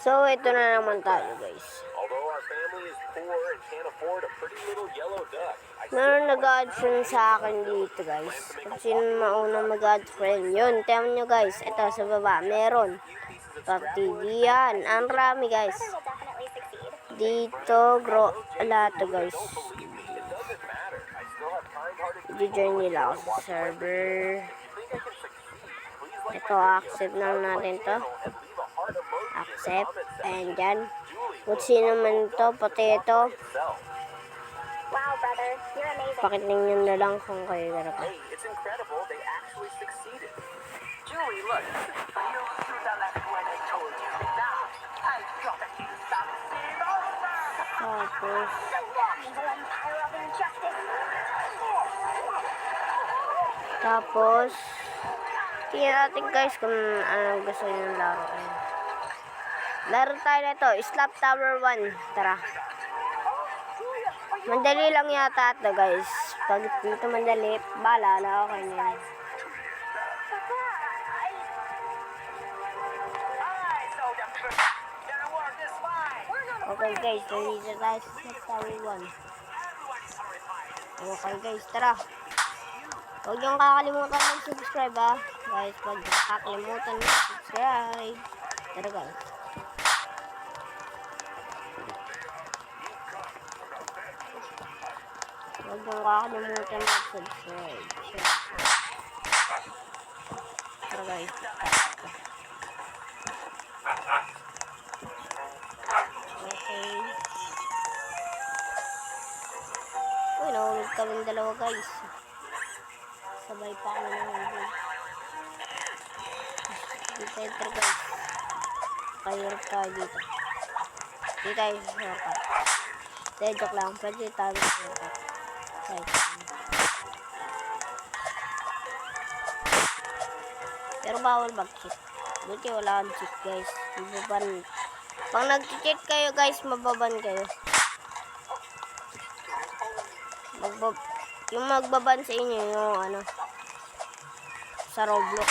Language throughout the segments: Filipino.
So, ito na naman tayo, guys. Meron nag-add friend sa akin dito, guys. Kung sino mauna mag-add friend. Yun, tingnan nyo, guys. Ito, sa baba, meron. Yan. Ang rami, guys. Dito, grow, ala to, guys. I-join nila ako sa server. Ito, accept lang natin to. Accept. And dyan. Julie Kung sino man to, pati ito. Wow, brother, you're amazing. Pakitingin na lang kung kayo gano'n. Hey, it's incredible. They actually succeeded. Julie, look. You when I told you. Now, over. Tapos, The evil empire of injustice. tapos, tingnan natin guys kung ano gusto nyo ng laro. Laro tayo na ito. Slap Tower 1. Tara. Mandali lang yata ito guys. Pag dito mandali, bala na okay na fine. Okay guys, nandito tayo sa Slap Tower 1. Everyone's horrified. Okay guys, tara. Huwag niyong kakalimutan mag-subscribe ah. Guys, huwag niyong kakalimutan mag-subscribe. Tara guys. Huwag niyong kakalimutan mag-subscribe. Tara guys. Okay. Uy, nahulog kami dalawa guys. Sabay pa kami nahulog. Dito enter guys. Kayurap tayo dito. Dito tayo sa shortcut. Hindi, joke lang. Pwede tayo sa shortcut. Pero bawal mag-cheat. Buti wala kang cheat guys. Mababan. Pag nag-cheat kayo guys, mababan kayo. Magbab yung magbaban sa inyo yung ano sa Roblox.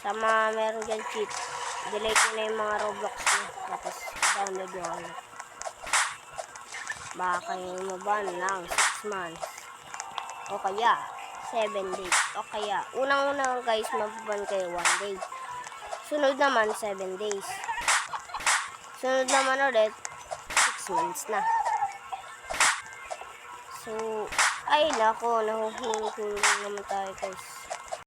Sa mga meron dyan cheat, delete nyo na yung mga Roblox nyo. Tapos download nyo ano. Baka kayo maban lang 6 months. O kaya 7 days. O kaya unang-unang guys mababan kayo 1 day. Sunod naman 7 days. Sunod naman ulit 6 months na. So, ay nako, nahuhulog naman tayo guys.